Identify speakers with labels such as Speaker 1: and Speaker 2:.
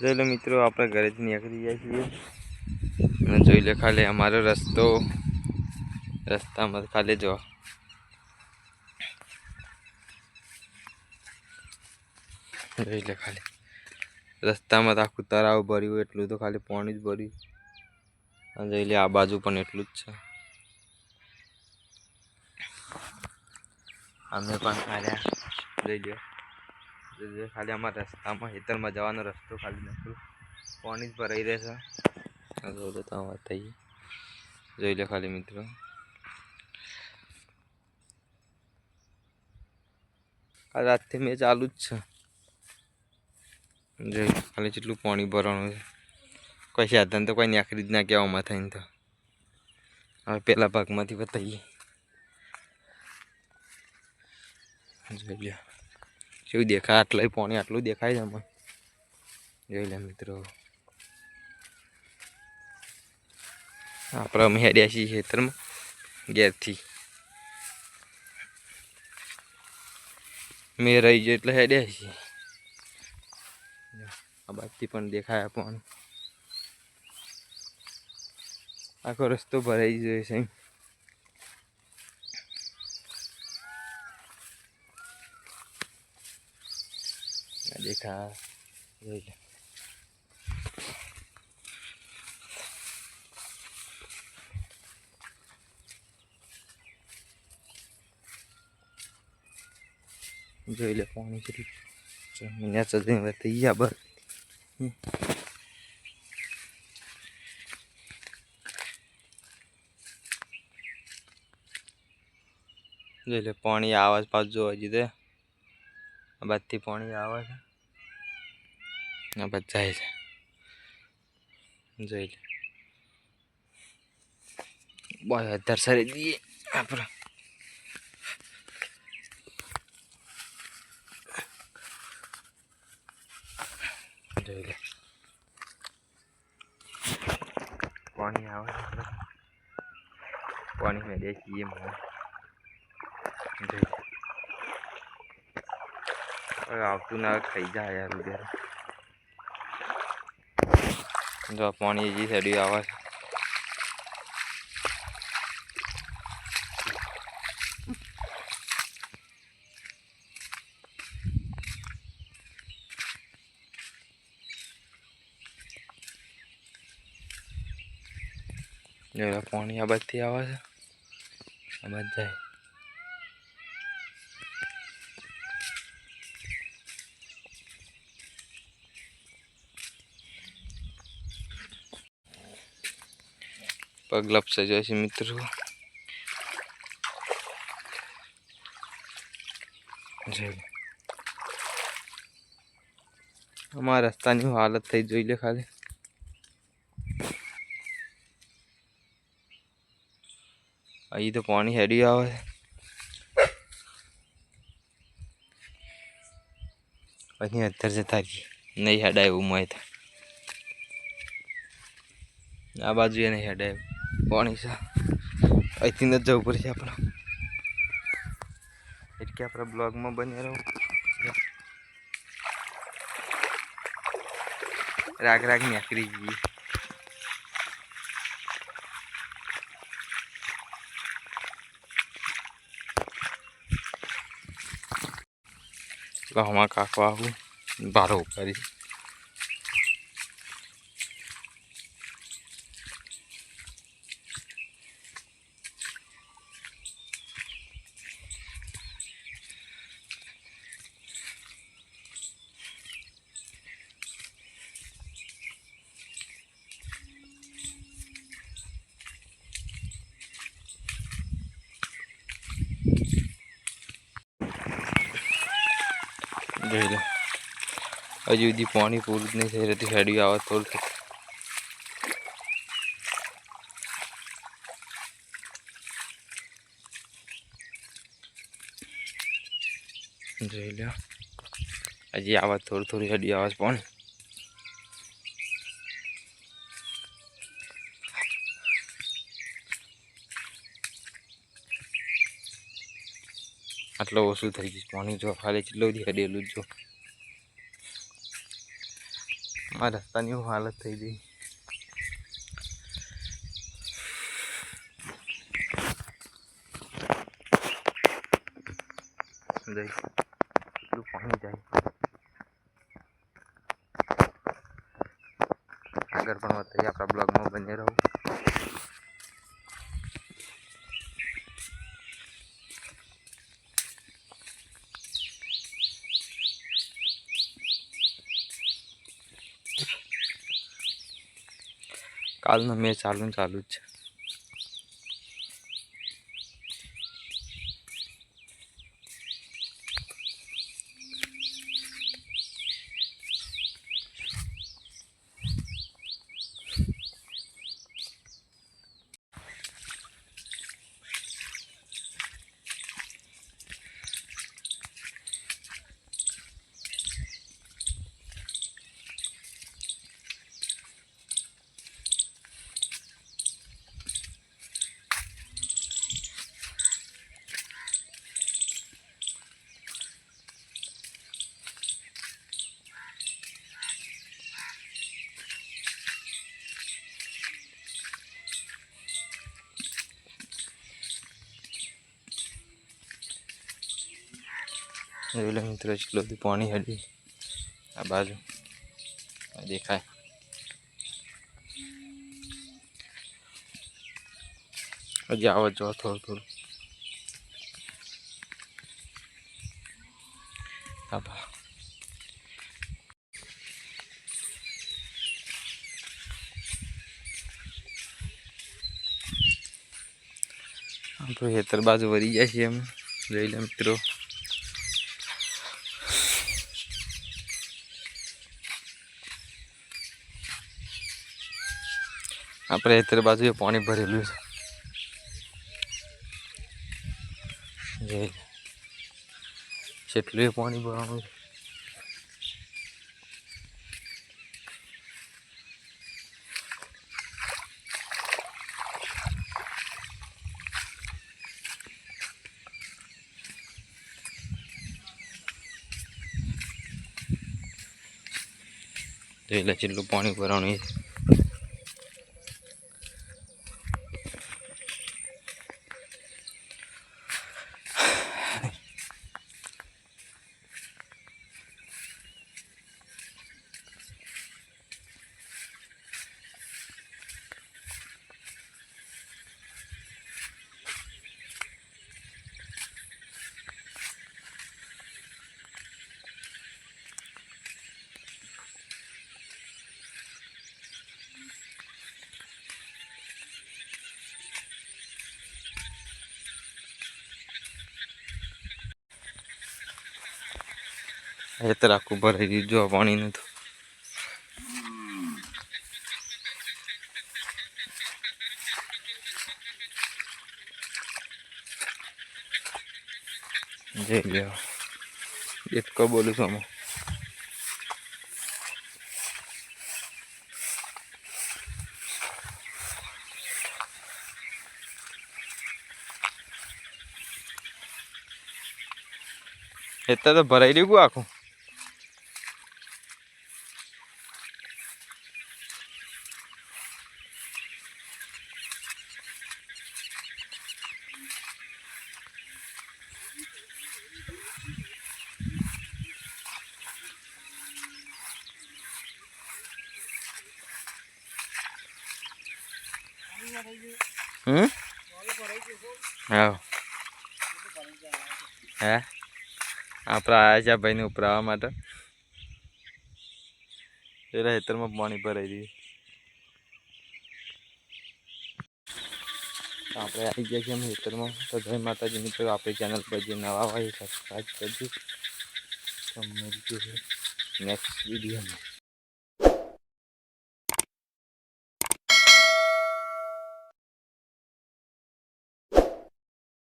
Speaker 1: જોઈ લો મિત્રો, આપણે ઘરેથી નીકળી જાય છીએ. અને જોઈ લે ખાલી અમારો રસ્તો. રસ્તામાં ખાલી જો. જોઈ લે ખાલી. રસ્તામાં તો આખું તળાવ ભર્યું, એટલું તો ખાલી પાણી જ ભર્યું. અને જોઈ લે આ બાજુ પણ એટલું જ છે. અમે પણ ખાલી જોઈ લો જોઈ ખાલી આમાં રસ્તામાં હેતરમાં જવાનો રસ્તો ખાલી નથી પાણી જ ભરાઈ રહેશે લો તો વાત થઈ જોઈ લો ખાલી મિત્રો. આ રાતથી મેં ચાલુ જ છે. જોઈ ખાલી જેટલું પાણી ભરવાનું છે. કોઈ સાધન તો કોઈ નાખરી જ ના કહેવામાં થઈને તો. હવે પેલા ભાગમાંથી બતાવીએ. જોઈ લો. કેવું દેખાય, આટલે પોણી, આટલું દેખાય છે આમાં જોઈ લે મિત્રો. આપણે અમે હેડ્યા છીએ ખેતરમાં, ઘેરથી. મેં રહી ગયો એટલે હેડ્યા છીએ. આ બાજુથી પણ દેખાય પણ. આખો રસ્તો ભરાઈ ગયો છે દેખા જોઈ લે જોઈ લે પાણી કેટલું જમીન ચડીને થઈ જોઈ લે પાણી આવાજ પાછું જોવા જીધે બાજુથી પાણી આવે છે બાજુ જાય જોઈ લે. બસ અત્યારે સરી દઈએ આપણે જોઈ લે. પાણી આવે પાણી મેં દેખીએ મને જોઈ. આવતું ના ખાઈ જાય યાર ઉધેર જો પાણી હજી સડી આવે. છે પાણી આ બધી આવે છે. આ બાજુ પગ લપસે છે મિત્રો. અમારા રસ્તાની હાલત થઈ જોઈ લે ખાલી. અહીં તો પાણી હેડી આવે પછી અત્યારે જતા નહીં હેડાય એવું મોય આ બાજુ એ નહીં હેડાય. પાણી છે અહીંથી જ જવું પડશે આપણે એટલે આપણે બ્લોગમાં બન્યા રહો રાગ રાગ નીકળી જઈએ ગામમાં કાકો આવું બારો કરી જોઈ લો હજુ સુધી પાણી પૂરું નહીં થઈ રહેતી હેડી આવે થોડું જોઈ લો હજી આવે થોડું થોડી હેડી આવે પાણી. આટલો ઓછું થઈ ગયું. પાણી જો ખાલી કેટલું બધી હેડેલું જ આ રસ્તાની હાલત થઈ ગઈ. જઈ કેટલું પાણી જાય. આગળ પણ બતાવીએ આપણા બ્લોગમાં બની રહું. કાલનો મેચ ચાલુ ચાલુ જ છે. જોઈ મિત્રો એટલું બધું પાણી હેડી આ બાજુ. દેખાય. હજી આવો જો થોડું થોડું. હા બા. હેતર બાજુ વળી જાય છે એમ. જોઈ લે મિત્રો. આપણે અત્યારે બાજુ એ પાણી ભરેલું છે. જેટલું પાણી ભરવાનું છે. જોઈ લે જેટલું પાણી ભરવાનું છે હેતર આખું ભરાઈ ગયું જો પાણીનું તો. જઈ લ્યો. એટલો બોલું છું અમે હેતર તો ભરાઈ રહ્યું આખું? હમ? હા? હે આપણે આવ્યા છે ભાઈને ઉપરાવા માટે. પેલા હેતરમાં પાણી ભરાઈ દઈએ આપણે આવી ગયા છીએ હેતરમાં તો જય માતાજી મિત્રો, આપણી ચેનલ પર જે નવા હોય સબસ્ક્રાઈબ કરજો. નેક્સ્ટ વિડીયોમાં